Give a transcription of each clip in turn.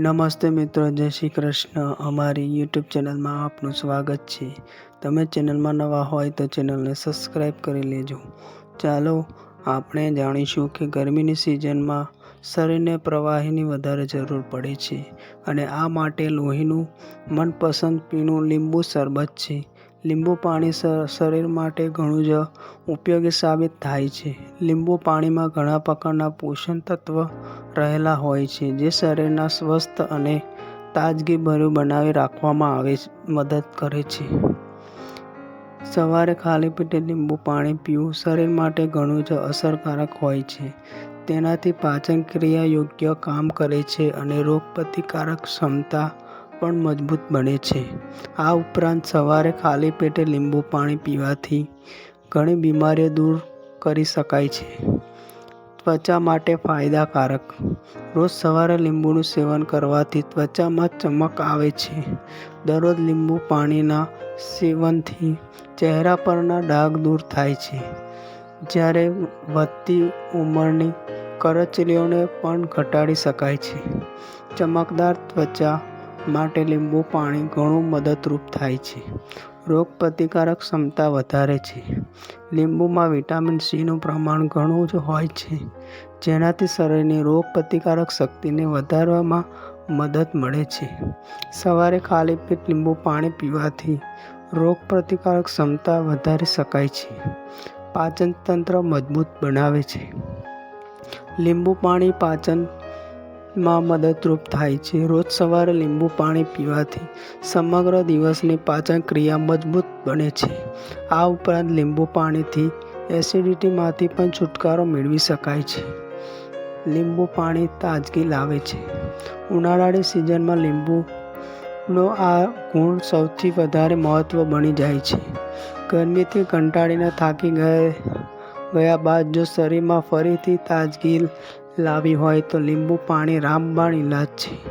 નમસ્તે મિત્રો, જય શ્રી કૃષ્ણ. અમારી યુટ્યુબ ચેનલમાં આપનું સ્વાગત છે. તમે ચેનલમાં નવા હોય તો ચેનલને સબસ્ક્રાઈબ કરી લેજો. ચાલો, આપણે જાણીશું કે ગરમીની સિઝનમાં શરીરને પ્રવાહીની વધારે જરૂર પડે છે અને આ માટે લોહીનું મનપસંદ પીણું લીંબુ શરબત છે. લીંબુ પાણી શરીર માટે ઘણું જ ઉપયોગી સાબિત થાય છે. લીંબુ પાણીમાં ઘણા પ્રકારના પોષણ તત્વ રહેલા હોય છે, જે શરીરના સ્વસ્થ અને તાજગીભર્યું બનાવી રાખવામાં આવે મદદ કરે છે. સવારે ખાલી પેટે લીંબુ પાણી પીવું શરીર માટે ઘણું જ અસરકારક હોય છે. તેનાથી પાચન ક્રિયા યોગ્ય કામ કરે છે અને રોગ પ્રતિકારક ક્ષમતા પણ મજબૂત બને છે. આ ઉપરાંત સવારે ખાલી પેટે લીંબુ પાણી પીવાથી ઘણી બીમારીઓ દૂર કરી શકાય છે. ત્વચા માટે ફાયદાકારક. રોજ સવારે લીંબુનું સેવન કરવાથી ત્વચામાં ચમક આવે છે. દરરોજ લીંબુ પાણીના સેવનથી ચહેરા પરના ડાઘ દૂર થાય છે. જ્યારે વધતી ઉંમરની કરચલીઓને પણ ઘટાડી શકાય છે. ચમકદાર ત્વચા માટે લીંબુ પાણી ઘણું મદદરૂપ થાય છે. રોગ પ્રતિકારક ક્ષમતા વધારે છે. લીંબુમાં વિટામિન સીનું પ્રમાણ ઘણું જ હોય છે, જેનાથી શરીરની રોગ પ્રતિકારક શક્તિને વધારવામાં મદદ મળે છે. સવારે ખાલી પેટ લીંબુ પાણી પીવાથી રોગ પ્રતિકારક ક્ષમતા વધારી શકાય છે. પાચનતંત્ર મજબૂત બનાવે છે. લીંબુ પાણી પાચનમાં મદદરૂપ થાય છે. રોજ સવારે લીંબુ પાણી પીવાથી સમગ્ર દિવસની પાચન ક્રિયા મજબૂત બને છે. આ ઉપરાંત લીંબુ પાણીથી એસિડિટીમાંથી પણ છુટકારો મેળવી શકાય છે. લીંબુ પાણી તાજગી લાવે છે. ઉનાળાની સિઝનમાં લીંબુનો આ ગુણ સૌથી વધારે મહત્ત્વ બની જાય છે. ગરમીથી કંટાળીને થાકી ગયા બાદ જો શરીરમાં ફરીથી તાજગી લાવી હોય તો લીંબુ પાણી રામબાણ ઇલાજ છે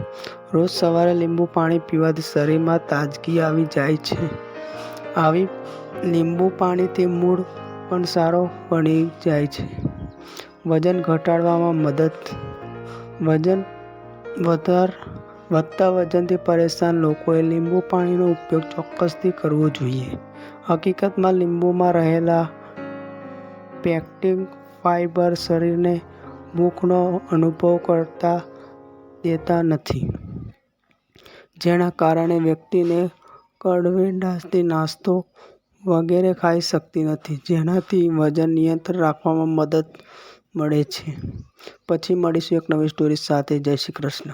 રોજ સવારે લીંબુ પાણી પીવાથી શરીરમાં તાજગી આવી જાય છે. આવી લીંબુ પાણીથી મૂડ પણ સારો બની જાય છે. વજન ઘટાડવામાં મદદ. વજન વધાર, વધતા વજનથી પરેશાન લોકોએ લીંબુ પાણીનો ઉપયોગ ચોક્કસથી કરવો જોઈએ. હકીકતમાં લીંબુમાં રહેલા પેક્ટિંગ ફાઇબર શરીરને ભૂખનો અનુભવ કરતા દેતા નથી. જેના કારણે વ્યક્તિને કડવેડાથી નાસ્તો વગેરે ખાઈ શકતી નથી. જેનાથી વજન નિયંત્રણ રાખવામાં મદદ મળે છે. પછી મળીશું એક નવી સ્ટોરી સાથે. જય શ્રી કૃષ્ણ.